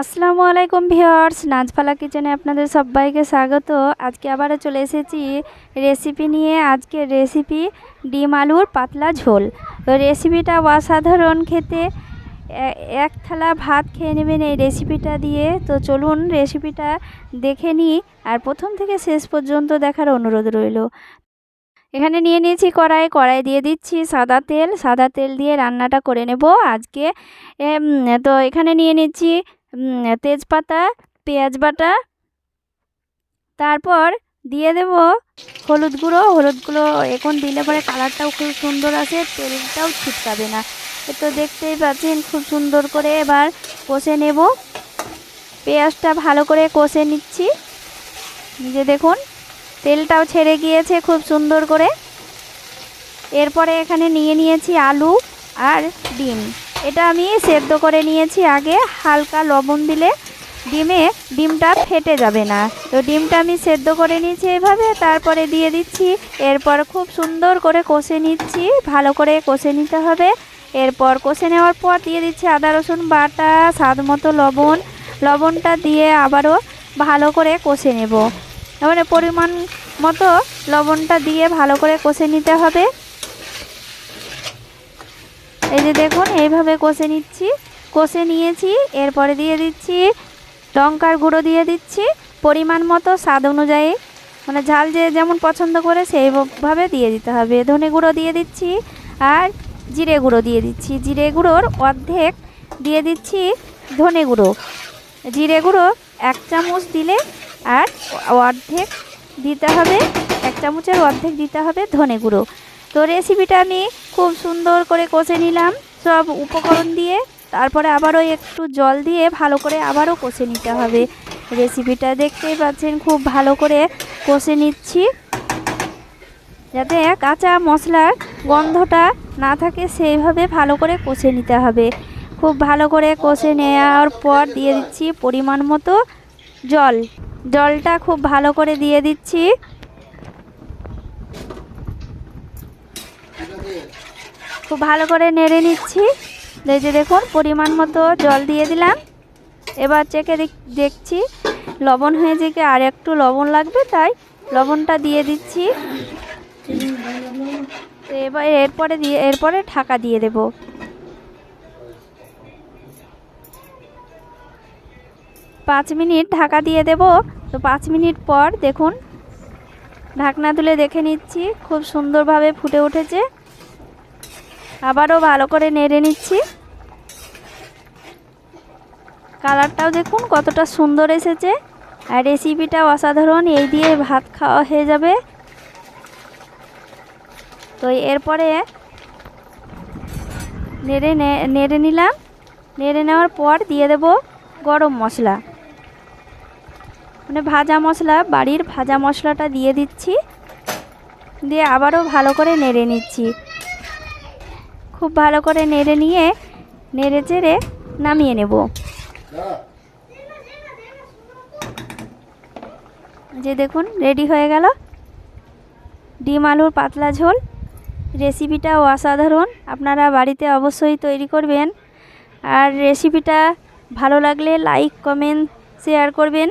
আসসালামু আলাইকুম ভিওর্স নাজফালা কিচেনে আপনাদের সবাইকে স্বাগত। আজকে আবারও চলে এসেছি রেসিপি নিয়ে। আজকে রেসিপি ডিম আলুর পাতলা ঝোল। রেসিপিটা অসাধারণ খেতে। এক থালা ভাত খেয়ে নেবেন এই রেসিপিটা দিয়ে। তো চলুন রেসিপিটা দেখে নিই আর প্রথম থেকে শেষ পর্যন্ত দেখার অনুরোধ রইল। এখানে নিয়ে নিয়েছি কড়াই কড়াই দিয়ে দিচ্ছি সাদা তেল। সাদা তেল দিয়ে রান্নাটা করে নেব আজকে। তো এখানে নিয়ে নিচ্ছি তেজপাতা, পেঁয়াজ বাটা। তারপর দিয়ে দেব হলুদ গুঁড়ো। হলুদ গুঁড়ো এখন দিলে পরে কালারটাও খুব সুন্দর আসে, তেলটাও ছিটকাবে না। তো দেখতেই পাচ্ছেন, খুব সুন্দর করে এবার কষে নেব। পেঁয়াজটা ভালো করে কষে নিচ্ছি। যে দেখুন, তেলটাও ছেড়ে গিয়েছে খুব সুন্দর করে। এরপরে এখানে নিয়ে নিয়েছি আলু আর ডিম। এটা আমি সেদ্ধ করে নিয়েছি আগে, হালকা লবণ দিলে ডিমে ডিমটা ফেটে যাবে না। তো ডিমটা আমি সেদ্ধ করে নিয়েছি এভাবে তারপরে দিয়ে দিচ্ছি, এরপর খুব সুন্দর করে কষে নিচ্ছি, ভালো করে কষে নিতে হবে। এরপর কষে নেওয়ার পর দিয়ে দিচ্ছি আদা, রসুন, বাটা, স্বাদ মতো লবণ। লবণটা দিয়ে আবারও ভালো করে কষে নেব। মানে পরিমাণ মতো লবণটা দিয়ে ভালো করে কষে নিতে হবে। এই যে দেখুন, এইভাবে কষে নিচ্ছি। কষে নিয়েছি, এরপরে দিয়ে দিচ্ছি, লঙ্কার গুঁড়ো দিয়ে দিচ্ছি, পরিমাণ মতো স্বাদ অনুযায়ী। মানে ঝাল যে যেমন পছন্দ করে সেইভাবে দিয়ে দিতে হবে। ধনে গুঁড়ো দিয়ে দিচ্ছি আর জিরে গুঁড়ো দিয়ে দিচ্ছি। জিরে গুঁড়োর অর্ধেক দিয়ে দিচ্ছি ধনে গুঁড়ো। জিরে গুঁড়ো এক চামচ দিলে আর অর্ধেক দিতে হবে, এক চামচের অর্ধেক দিতে হবে ধনে গুঁড়ো। তো রেসিপিটা আমি খুব সুন্দর করে কষে নিলাম সব উপকরণ দিয়ে। তারপরে আবারও একটু জল দিয়ে ভালো করে আবারও কষে নিতে হবে। রেসিপিটা দেখতেই পাচ্ছেন খুব ভালো করে কষে নিচ্ছি। যাতে কাঁচা মশলার গন্ধটা না থাকে সেইভাবে ভালো করে কষে নিতে হবে। খুব ভালো করে কষে নেওয়ার পর দিয়ে দিচ্ছি পরিমাণ মতো জল। জলটা খুব ভালো করে দিয়ে দিচ্ছি। খুব ভালো করে নেড়ে নিচ্ছি। এই যে দেখুন, পরিমাণ মতো জল দিয়ে দিলাম। এবার চেকে দেখ- দেখছি, লবণ হয়েছে কি আর একটু লবণ লাগবে, তাই লবণটা দিয়ে দিচ্ছি। এবার এরপরে দিয়ে এরপরে ঢাকা দিয়ে দেব। পাঁচ মিনিট ঢাকা দিয়ে দেব। তো পাঁচ মিনিট পর দেখুন ঢাকনা তুলে দেখে নিচ্ছি, খুব সুন্দরভাবে ফুটে উঠেছে। আবারও ভালো করে নেড়ে নিচ্ছি। কালারটাও দেখুন কতটা সুন্দর এসেছে। আর রেসিপিটা অসাধারণ, এই দিয়ে ভাত খাওয়া হয়ে যাবে। তো এরপরে নেড়ে নেড়ে নিলাম। নেড়ে নেওয়ার পর দিয়ে দেব গরম মশলা। মানে ভাজা মশলা, বাড়ির ভাজা মশলাটা দিয়ে দিচ্ছি। দিয়ে আবারও ভালো করে নেড়ে নিচ্ছি। খুব ভালো করে নেড়ে নিয়ে, নেড়ে চেড়ে নামিয়ে নেব। যে দেখুন, রেডি হয়ে গেল। ডিম আলুর পাতলা ঝোল। রেসিপিটা অসাধারণ। আপনারা বাড়িতে অবশ্যই তৈরি করবেন। আর রেসিপিটা ভালো লাগলে লাইক, কমেন্ট, শেয়ার করবেন।